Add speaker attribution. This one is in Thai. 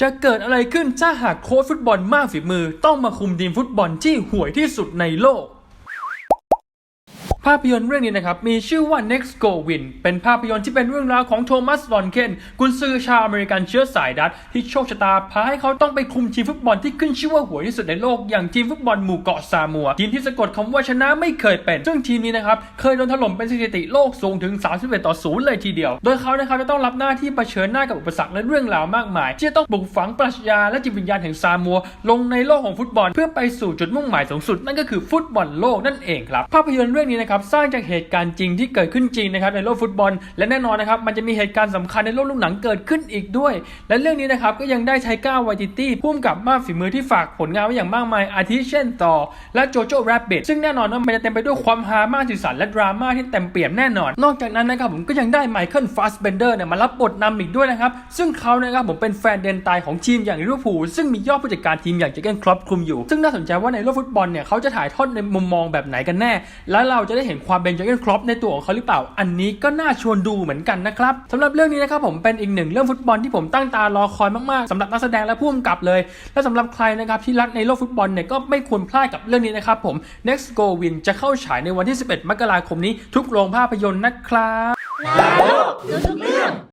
Speaker 1: จะเกิดอะไรขึ้นถ้าหากโค้ชฟุตบอลมากฝีมือ ต้องมาคุมทีมฟุตบอลที่ห่วยที่สุดในโลก ภาพยนตร์เรื่องนี้นะครับ มีชื่อว่า Next Go Win เป็นภาพยนตร์ที่เป็นเรื่องราวของโทมัสลอนเคนกุนซือชาวอเมริกันเชื้อสายดัตช์ที่โชคชะตาพาให้เขาต้องไปคุมทีมฟุตบอลที่ขึ้นชื่อว่าห่วยที่สุดในโลกอย่างทีมฟุตบอลหมู่เกาะซามัวทีมที่สะกดคำว่าชนะไม่เคยเป็น ซึ่งทีมนี้นะครับเคยโดนถล่มเป็นสถิติโลกสูงถึง 31 ต่อ 0 เลยทีเดียว โดยเขานะครับจะต้องรับหน้าที่เผชิญหน้ากับอุปสรรคและเรื่องราวมากมายที่จะต้องปลุกฝังปรัชญาและจิตวิญญาณแห่งซามัว ลงในโลกของฟุตบอล เพื่อไปสู่จุดมุ่งหมายสูงสุดนั่นก็คือฟุตบอลโลกนั่นเองครับภาพยนตร์เรื่องนี้นะครับสร้างจากเหตุการณ์จริงที่เกิดขึ้นจริงนะครับในโลกฟุตบอล และแน่นอนนะครับมันจะมีเหตุการณ์สำคัญในโลกลูกหนังเกิดขึ้นอีกด้วย และเรื่องนี้นะครับก็ยังได้ไทก้าวไวติตี้พุ่มกับมากฝีมือที่ฝากผลงานไว้อย่างมากมายอาทิเช่นต่อ และโจโจ้แรบบิทซึ่งแน่นอนว่ามันจะเต็มไปด้วยความฮามากสีสันและดราม่าที่เต็มเปี่ยมแน่นอน นอกจากนั้นนะครับผมก็ยังได้ไมเคิลฟาสเบนเดอร์เนี่ยมารับบทนำอีกด้วยนะครับซึ่งเขานะครับผมเป็นแฟนเดนตายของทีมอย่างลิเวอร์พูลซึ่งมียอดผู้จัดการทีมอย่างเจเกนครอปคลุมอยู่ ซึ่งน่าสนใจว่าในโลกฟุตบอลเนี่ยเขาจะถ่ายทอดในมุมมองแบบไหนกันแน่ และเราจะได้เห็นความเป็นเจเกนครอปในตัวของเขาหรือเปล่า อันนี้ก็น่าชวนดูเหมือนกันนะครับสำหรับเรื่องนี้นะครับผมเป็นอีกหนึ่งเรื่องฟุตบอลที่ผมตั้งตารอคอยมากๆสำหรับนักแสดงและผู้กำกับเลย และสำหรับใครนะครับที่รักในโลกฟุตบอลเนี่ยก็ไม่ควรพลาดกับเรื่องนี้นะครับผม Next Go Win จะเข้าฉายในวันที่ 11 มกราคมนี้ทุกโรงภาพยนตร์นะครับ
Speaker 2: แล้วทุกๆ